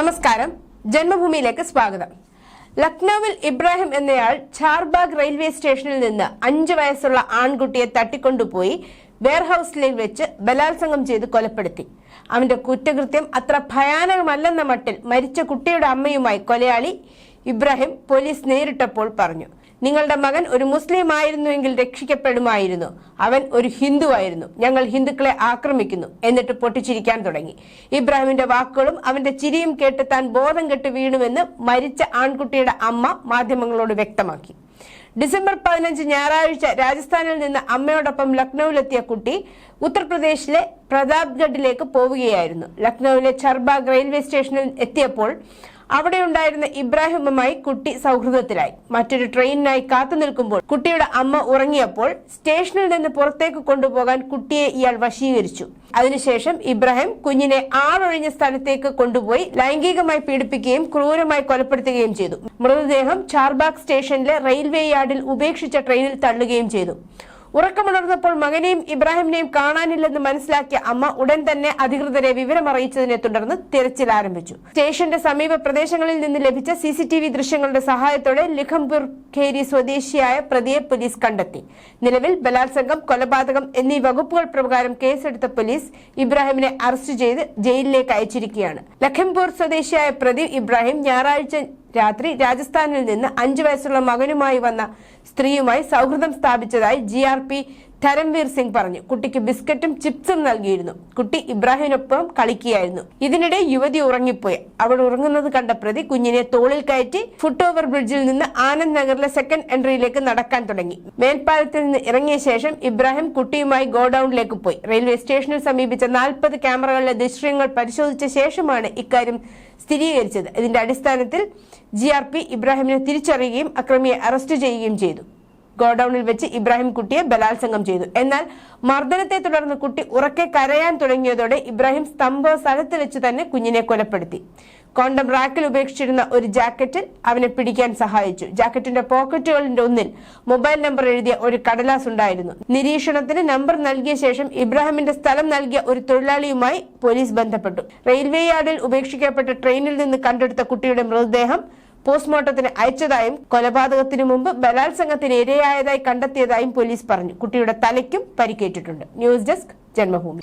നമസ്കാരം. ജന്മഭൂമിയിലേക്ക് സ്വാഗതം. ലക്നൌവിൽ ഇബ്രാഹിം എന്നയാൾ ചാർബാഗ് റെയിൽവേ സ്റ്റേഷനിൽ നിന്ന് അഞ്ചു വയസ്സുള്ള ആൺകുട്ടിയെ തട്ടിക്കൊണ്ടുപോയി വെയർഹൌസിൽ വെച്ച് ബലാത്സംഗം ചെയ്ത് കൊലപ്പെടുത്തി. അവന്റെ കുറ്റകൃത്യം അത്ര ഭയാനകമല്ലെന്ന മട്ടിൽ മരിച്ച കുട്ടിയുടെ അമ്മയുമായി കൊലയാളി ഇബ്രാഹിം പോലീസ് നേരിട്ടപ്പോൾ പറഞ്ഞു. നിങ്ങളുടെ മകൻ ഒരു മുസ്ലിം ആയിരുന്നുവെങ്കിൽ രക്ഷിക്കപ്പെടുമായിരുന്നു. അവൻ ഒരു ഹിന്ദു ആയിരുന്നു ഞങ്ങൾ ഹിന്ദുക്കളെ ആക്രമിക്കുന്നു. എന്നിട്ട് പൊട്ടിച്ചിരിക്കാൻ തുടങ്ങി. ഇബ്രാഹിമിന്റെ വാക്കുകളും അവന്റെ ചിരിയും കേട്ട് താൻ ബോധം കെട്ട് വീണുവെന്ന് മരിച്ച ആൺകുട്ടിയുടെ അമ്മ മാധ്യമങ്ങളോട് വ്യക്തമാക്കി. ഡിസംബർ പതിനഞ്ച് ഞായറാഴ്ച രാജസ്ഥാനിൽ നിന്ന് അമ്മയോടൊപ്പം ലക്നൌവിലെത്തിയ കുട്ടി ഉത്തർപ്രദേശിലെ പ്രതാപ്ഗഡിലേക്ക് പോവുകയായിരുന്നു. ലക്നൌവിലെ ചർബാഗ് റെയിൽവേ സ്റ്റേഷനിൽ എത്തിയപ്പോൾ അവിടെയുണ്ടായിരുന്ന ഇബ്രാഹിമുമായി കുട്ടി സൗഹൃദത്തിലായി. മറ്റൊരു ട്രെയിനിനായി കാത്തു നിൽക്കുമ്പോൾ കുട്ടിയുടെ അമ്മ ഉറങ്ങിയപ്പോൾ സ്റ്റേഷനിൽ നിന്ന് പുറത്തേക്ക് കൊണ്ടുപോകാൻ കുട്ടിയെ ഇയാൾ വശീകരിച്ചു. അതിനുശേഷം ഇബ്രാഹിം കുഞ്ഞിനെ ആളൊഴിഞ്ഞ സ്ഥലത്തേക്ക് കൊണ്ടുപോയി ലൈംഗികമായി പീഡിപ്പിക്കുകയും ക്രൂരമായി കൊലപ്പെടുത്തുകയും ചെയ്തു. മൃതദേഹം ചാർബാഗ് സ്റ്റേഷനിലെ റെയിൽവേ യാർഡിൽ ഉപേക്ഷിച്ച ട്രെയിനിൽ തള്ളുകയും ചെയ്തു. ഉറക്കമുണർന്നപ്പോൾ മകനെയും ഇബ്രാഹിമിനെയും കാണാനില്ലെന്ന് മനസ്സിലാക്കിയ അമ്മ ഉടൻ തന്നെ അധികൃതരെ വിവരമറിയിച്ചതിനെ തുടർന്ന് തിരച്ചിൽ ആരംഭിച്ചു. സ്റ്റേഷന്റെ സമീപ പ്രദേശങ്ങളിൽ നിന്ന് ലഭിച്ച സി സി ടി വി ദൃശ്യങ്ങളുടെ സഹായത്തോടെ ലിഖംപൂർ ഖേരി സ്വദേശിയായ പ്രതിയെ പോലീസ് കണ്ടെത്തി. നിലവിൽ ബലാത്സംഗം കൊലപാതകം എന്നീ വകുപ്പുകൾ പ്രകാരം കേസെടുത്ത പോലീസ് ഇബ്രാഹിമിനെ അറസ്റ്റ് ചെയ്ത് ജയിലിലേക്ക് അയച്ചിരിക്കുകയാണ്. ലഖിംപൂർ സ്വദേശിയായ പ്രദീപ് ഇബ്രാഹിം ഞായറാഴ്ച രാത്രി രാജസ്ഥാനിൽ നിന്ന് അഞ്ചു വയസ്സുള്ള മകനുമായി വന്ന സ്ത്രീയുമായി സൗഹൃദം സ്ഥാപിച്ചതായി G R P Dharamvir Singh പറഞ്ഞു. കുട്ടിക്ക് ബിസ്ക്കറ്റും ചിപ്സും നൽകിയിരുന്നു. കുട്ടി ഇബ്രാഹിമിനൊപ്പം കളിക്കുകയായിരുന്നു. ഇതിനിടെ യുവതി ഉറങ്ങിപ്പോയി. അവൾ ഉറങ്ങുന്നത് കണ്ട പ്രതി കുഞ്ഞിനെ തോളിൽ കയറ്റി ഫുട് ഓവർ ബ്രിഡ്ജിൽ നിന്ന് ആനന്ദ് നഗറിലെ സെക്കൻഡ് എൻട്രിയിലേക്ക് നടക്കാൻ തുടങ്ങി. മേൽപ്പാലത്തിൽ നിന്ന് ഇറങ്ങിയ ശേഷം ഇബ്രാഹിം കുട്ടിയുമായി ഗോഡൌണിലേക്ക് പോയി. റെയിൽവേ സ്റ്റേഷനിൽ സമീപിച്ച നാൽപ്പത് ക്യാമറകളിലെ ദൃശ്യങ്ങൾ പരിശോധിച്ച ശേഷമാണ് ഇക്കാര്യം സ്ഥിരീകരിച്ചത്. ഇതിന്റെ അടിസ്ഥാനത്തിൽ ജി ഇബ്രാഹിമിനെ തിരിച്ചറിയുകയും അക്രമിയെ അറസ്റ്റ് ചെയ്യുകയും ചെയ്തു. ഗോഡൌണിൽ വെച്ച് ഇബ്രാഹിം കുട്ടിയെ ബലാത്സംഗം ചെയ്തു. എന്നാൽ മർദ്ദനത്തെ തുടർന്ന് കുട്ടി ഉറക്കെ കരയാൻ തുടങ്ങിയതോടെ ഇബ്രാഹിം സ്തംഭ സ്ഥലത്ത് വെച്ച് തന്നെ കുഞ്ഞിനെ കൊലപ്പെടുത്തി. കോണ്ടം റാക്കിൽ ഉപേക്ഷിച്ചിരുന്ന ഒരു ജാക്കറ്റിൽ അവനെ പിടിക്കാൻ സഹായിച്ചു. ജാക്കറ്റിന്റെ പോക്കറ്റുകളിന്റെ ഒന്നിൽ മൊബൈൽ നമ്പർ എഴുതിയ ഒരു കടലാസ് ഉണ്ടായിരുന്നു. നിരീക്ഷണത്തിന് നമ്പർ നൽകിയ ശേഷം ഇബ്രാഹിമിന്റെ സ്ഥലം നൽകിയ ഒരു തൊഴിലാളിയുമായി പോലീസ് ബന്ധപ്പെട്ടു. റെയിൽവേ യാർഡിൽ ഉപേക്ഷിക്കപ്പെട്ട ട്രെയിനിൽ നിന്ന് കണ്ടെടുത്ത കുട്ടിയുടെ മൃതദേഹം പോസ്റ്റ്മോർട്ടത്തിന് അയച്ചതായും കൊലപാതകത്തിനു മുമ്പ് ബലാത്സംഗത്തിന് ഇരയായതായി കണ്ടെത്തിയതായും പോലീസ് പറഞ്ഞു. കുട്ടിയുടെ തലയ്ക്കും പരിക്കേറ്റിട്ടുണ്ട്. News desk Janmabhoomi.